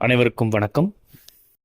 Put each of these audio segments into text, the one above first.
அனைவருக்கும் வணக்கம்.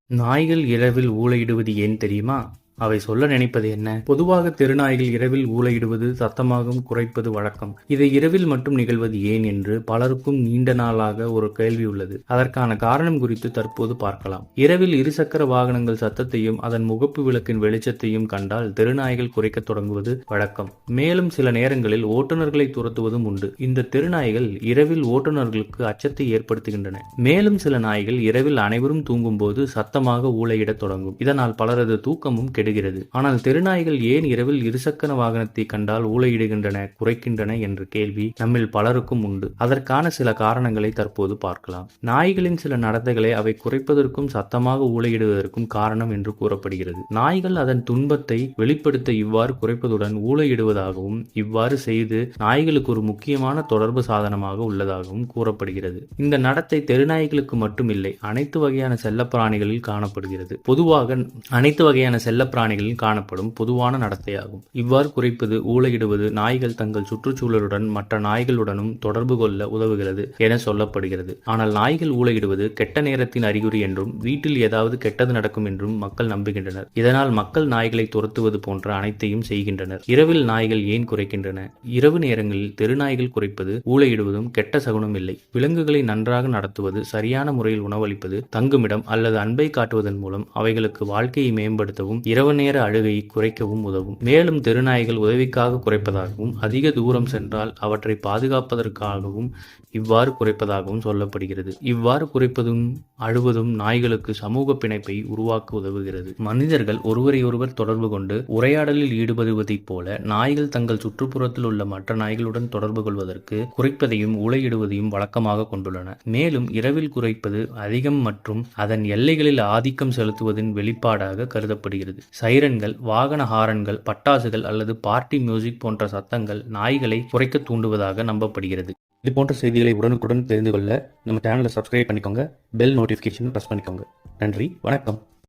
நாய்கள் இரவில் ஊளையிடுவது ஏன் தெரியுமா? அவை சொல்ல நினைப்பது என்ன? பொதுவாக தெருநாய்கள் இரவில் ஊளையிடுவது சத்தமாகவும் குறைப்பது வழக்கம். இதை இரவில் மட்டும் நிகழ்வது ஏன் என்று பலருக்கும் நீண்ட நாளாக ஒரு கேள்வி உள்ளது. அதற்கான காரணம் குறித்து தற்போது பார்க்கலாம். இரவில் இருசக்கர வாகனங்கள் சத்தத்தையும் அதன் முகப்பு விளக்கின் வெளிச்சத்தையும் கண்டால் தெருநாய்கள் குறைக்க தொடங்குவது வழக்கம். மேலும் சில நேரங்களில் ஓட்டுநர்களை துரத்துவதும் உண்டு. இந்த தெருநாய்கள் இரவில் ஓட்டுநர்களுக்கு அச்சத்தை ஏற்படுத்துகின்றன. மேலும் சில நாய்கள் இரவில் அனைவரும் தூங்கும்போது சத்தமாக ஊளையிடத் தொடங்கும். இதனால் பலரது தூக்கமும் கெட்டு கெடுகிறது ஆனால் தெருநாய்கள் ஏன் இரவில் இருசக்கர வாகனத்தை கண்டால் ஊழையிடுகின்றன குறைக்கின்றன என்ற கேள்வி நம்மில் பலருக்கும் உண்டு. அதற்கான சில காரணங்களை தற்போது பார்க்கலாம். நாய்களின் சில நடத்தைகளை அவை குறைப்பதற்கும் சத்தமாக ஊழையிடுவதற்கும் காரணம் என்று கூறப்படுகிறது. நாய்கள் அதன் துன்பத்தை வெளிப்படுத்த இவ்வாறு குறைப்பதுடன் ஊழையிடுவதாகவும் இவ்வாறு செய்து நாய்களுக்கு ஒரு முக்கியமான தொடர்பு சாதனமாக உள்ளதாகவும் கூறப்படுகிறது. இந்த நடத்தை தெருநாய்களுக்கு மட்டுமில்லை அனைத்து வகையான செல்லப்பிராணிகளில் காணப்படுகிறது. பொதுவாக அனைத்து வகையான பிராணிகளில் காணப்படும் பொதுவான நடத்தையாகும். இவ்வாறு குறைப்பது ஊளையிடுவது நாய்கள் தங்கள் சுற்றுச்சூழலுடன் மற்ற நாய்களுடனும் தொடர்பு கொள்ள உதவுகிறது என சொல்லப்படுகிறது. ஆனால் நாய்கள் ஊளையிடுவது கெட்ட நேரத்தின் அறிகுறி என்றும் வீட்டில் ஏதாவது கெட்டது நடக்கும் என்றும் மக்கள் நம்புகின்றனர். இதனால் மக்கள் நாய்களை துரத்துவது போன்ற அனைத்தையும் செய்கின்றனர். இரவில் நாய்கள் ஏன் குறைக்கின்றன? இரவு நேரங்களில் தெருநாய்கள் குறைப்பது ஊளையிடுவதும் கெட்ட சகுனம் இல்லை. விலங்குகளை நன்றாக நடத்துவது சரியான முறையில் உணவளிப்பது தங்குமிடம் அல்லது அன்பை காட்டுவதன் மூலம் அவைகளுக்கு வாழ்க்கையை மேம்படுத்தவும் இரவு நேர அழுகையை குறைக்கவும் உதவும். மேலும் தெருநாய்கள் உதவிக்காக குறைப்பதாகவும் அதிக தூரம் சென்றால் அவற்றை பாதுகாப்பதற்காகவும் இவ்வாறு குறைப்பதாகவும் சொல்லப்படுகிறது. இவ்வாறு குறைப்பதும் அழுவதும் நாய்களுக்கு சமூக பிணைப்பை உருவாக்க உதவுகிறது. மனிதர்கள் ஒருவரையொருவர் தொடர்பு கொண்டு உரையாடலில் ஈடுபடுவதைப் போல நாய்கள் தங்கள் சுற்றுப்புறத்தில் உள்ள மற்ற நாய்களுடன் தொடர்பு கொள்வதற்கு குறைப்பதையும் உலையிடுவதையும் வழக்கமாக கொண்டுள்ளன. மேலும் இரவில் குறைப்பது அதிகம் மற்றும் அதன் எல்லைகளில் ஆதிக்கம் செலுத்துவதின் வெளிப்பாடாக கருதப்படுகிறது. சைரன்கள் வாகன ஹாரன்கள் பட்டாசுகள் அல்லது பார்ட்டி மியூசிக் போன்ற சத்தங்கள் நாய்களை குறைக்க தூண்டுவதாக நம்பப்படுகிறது. இது போன்ற செய்திகளை உடனுக்குடன் தெரிந்து கொள்ள நம்ம சேனலை சப்ஸ்கிரைப் பண்ணிக்கோங்க. பெல் நோட்டிஃபிகேஷன் ப்ரெஸ் பண்ணிக்கோங்க. நன்றி வணக்கம்.